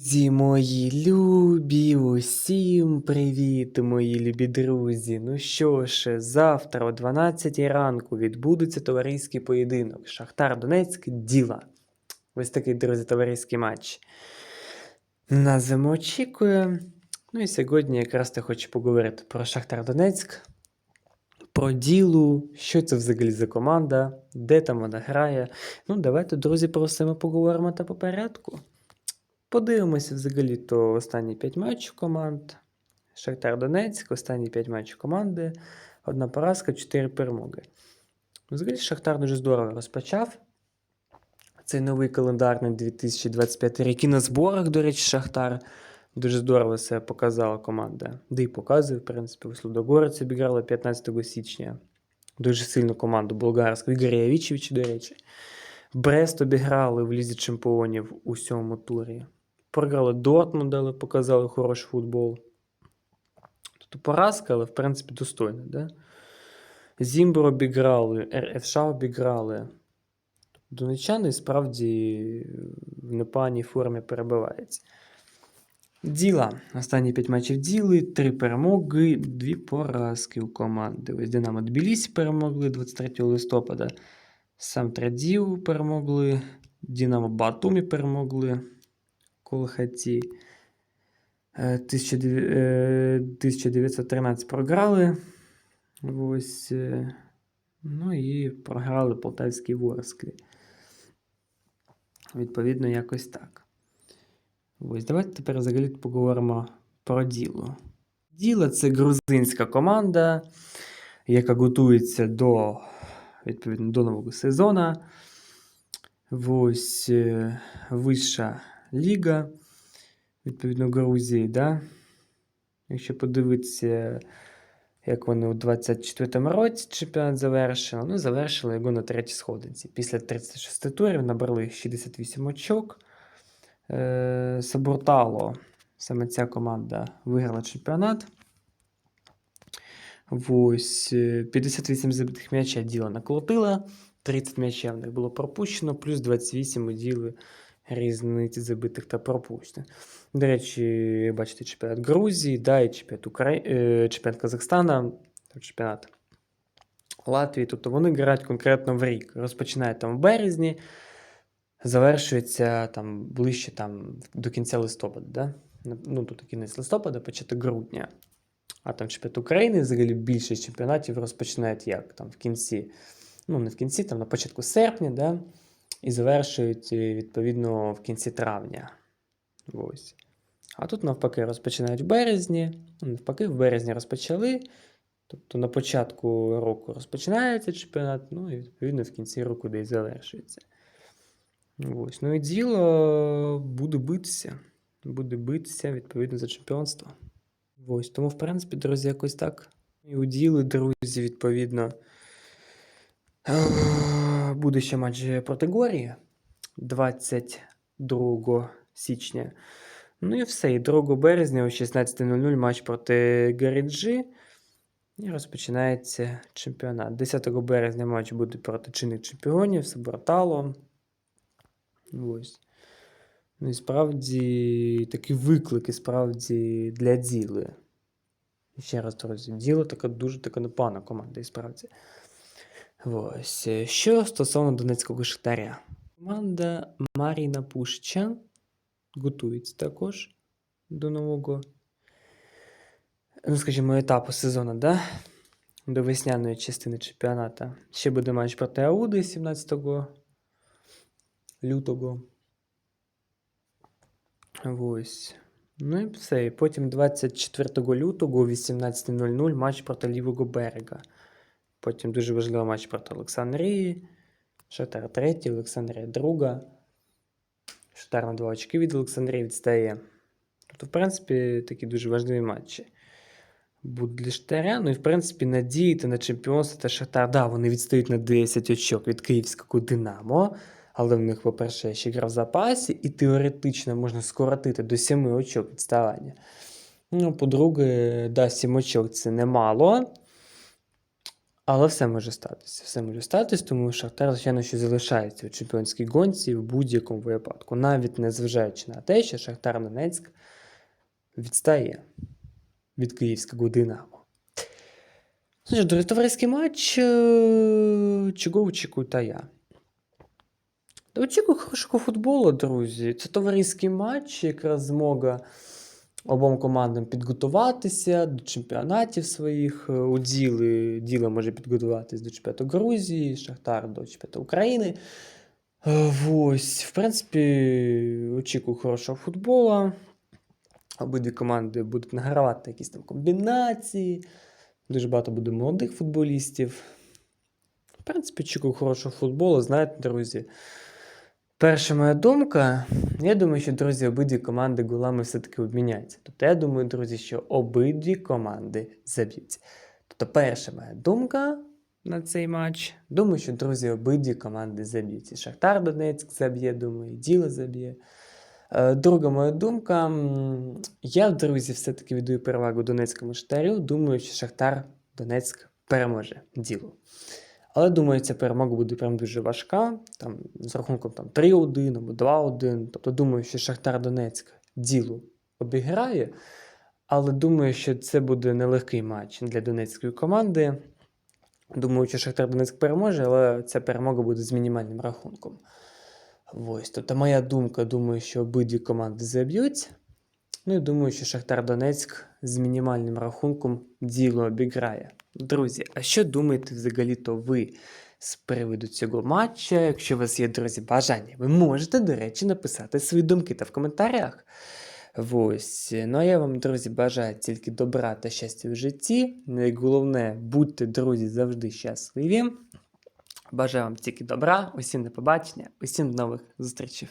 Зі мої любі, усім привіт, мої любі друзі. Ну що ж, завтра о 12 ранку відбудеться товариський поєдинок. Шахтар Донецьк діла. Ось такий, друзі, товариський матч. Нас зима очікує. Ну і сьогодні якраз я хочу поговорити про Шахтар Донецьк, про ділу, що це взагалі за команда, де там вона грає. Ну, давайте, друзі, про все ми поговоримо та по порядку. Подивимося взагалі то останні 5 матчів команд. Шахтар Донецьк, останні 5 матчів команди. Одна поразка, 4 перемоги. Взагалі Шахтар дуже здорово розпочав. Цей новий календарний 2025 рік. І на зборах, до речі, Шахтар дуже здорово себе показала команда. Де й показує, в принципі, ось Лудогорець обіграла 15 січня. Дуже сильну команду болгарську. Ігор Явічевич, до речі. Брест обіграли в Лізі Чемпіонів у сьомому турі. Програли Дортмунд, але показали хороший футбол. Тобто поразка, але в принципі достойна. Да? Зімбро обіграли, РФШ обіграли. Донечани справді в непоганій формі перебиваються. Діла. Останні 5 матчів діли, 3 перемоги, 2 поразки у команди. Ось Динамо Тбілісі перемогли 23 листопада. Сам Традів перемогли. Динамо Батумі перемогли. Колхаті. Е, 1900 е, 1913 програли. Ось. е, Ну і програли Полтавській Ворсклі. Відповідно, якось так. Ось, давайте тепер взагалі поговоримо про діло. Діло це грузинська команда, яка готується до, відповідно, до нового сезону. Ось е, вища ліга, відповідно, Грузії, да? Якщо подивитися, як вони у 24-му році чемпіонат завершили, ну, завершили його на третій сходинці. Після 36 турів набрали 68 очок. Е, Сабуртало, саме ця команда виграла чемпіонат. Ось е, 58 забитих м'яча діла наколотила, 30 м'ячів в них було пропущено, плюс 28 у діли різниці забитих та пропущених. До речі, бачите, чемпіонат Грузії, да, і чемпіонат, Украї... е, чемпіонат Казахстана, чемпіонат Латвії. Тобто вони грають конкретно в рік. Розпочинають там в березні, завершується там ближче там, до кінця листопада. Да? Ну, тут кінець листопада, початок грудня. А там чемпіонат України взагалі більшість чемпіонатів розпочинають як? Там в кінці, ну не в кінці, там на початку серпня, да? І завершують е, відповідно в кінці травня. Ось. А тут навпаки розпочинають в березні. Навпаки, в березні розпочали. Тобто на початку року розпочинається чемпіонат, ну і відповідно в кінці року десь завершується. Ось. Ну і діло буде битися. Буде битися відповідно за чемпіонство. Ось. Тому, в принципі, друзі, якось так. І у ділі, друзі, відповідно. Буде ще матч проти Горії 22 січня. Ну і все. І 2 березня о 16.00 матч проти Гаріджі. І розпочинається чемпіонат. 10 березня матч буде проти чинних чемпіонів Сабратало. Ось. Ну і справді такі виклики справді для діли. Ще раз, друзі, діло така дуже така непогана команда, і справді. Ось. Що стосовно Донецького Шахтаря. Команда Маріна Пуща готується також до нового, ну, скажімо, етапу сезону, да? до весняної частини чемпіонату. Ще буде матч проти Ауди 17 лютого. Ось. Ну і все. Потім 24 лютого о 18.00 матч проти лівого берега. Потім дуже важливий матч проти Олександрії. Шахтар третій, Олександрія друга. Шахтар на 2 очки від Олександрії відстає. Тобто, в принципі, такі дуже важливі матчі. Будуть для Шахтаря. Ну і в принципі надіяти на чемпіонство та Шахтар. Да, вони відстають на 10 очок від Київського Динамо. Але в них, по-перше, ще гра в запасі, і теоретично можна скоротити до 7 очок відставання. Ну, по-друге, да, 7 очок це немало. Але все може статися. Все може статися, тому Шахтар, звичайно, що залишається у чемпіонській гонці в будь-якому випадку, навіть незважаючи на те, що Шахтар Донецьк відстає від київського Динамо. Ну товариський матч. е, Чого очікую та я? Очікую хорошого футболу, друзі. Це товариський матч, якраз змога обом командам підготуватися до чемпіонатів своїх. Е, У діла може підготуватись до чемпіонату Грузії, Шахтар до чемпіонату України. Е, Ось, в принципі, очікую хорошого футболу. Обидві команди будуть награвати якісь там комбінації. Дуже багато буде молодих футболістів. В принципі, очікую хорошого футболу. Знаєте, друзі. Перша моя думка. Я думаю, що друзі, обидві команди голами все-таки обміняються. Тобто, я думаю, друзі, що обидві команди заб'ються. Тобто, перша моя думка на цей матч. Думаю, що друзі, обидві команди заб'ються. Шахтар Донецьк заб'є, думаю, і Діло заб'є. Е, Друга моя думка. Я, друзі, все-таки віддаю перевагу Донецькому Шахтарю. Думаю, що Шахтар Донецьк переможе діло. Але думаю, ця перемога буде прям дуже важка. Там, з рахунком там, 3-1 або 2-1. Тобто думаю, що Шахтар Донецьк діло обіграє. Але думаю, що це буде нелегкий матч для донецької команди. Думаю, що Шахтар Донецьк переможе, але ця перемога буде з мінімальним рахунком. Ось, тобто моя думка, думаю, що обидві команди заб'ють. Ну і думаю, що Шахтар Донецьк з мінімальним рахунком діло обіграє. Друзі, а що думаєте взагалі-то ви з приводу цього матча? Якщо у вас є, друзі, бажання, ви можете, до речі, написати свої думки та в коментарях. Ось. Ну а я вам, друзі, бажаю тільки добра та щастя в житті. Найголовне, будьте, друзі, завжди щасливі. Бажаю вам тільки добра, усім до побачення, усім до нових зустрічей.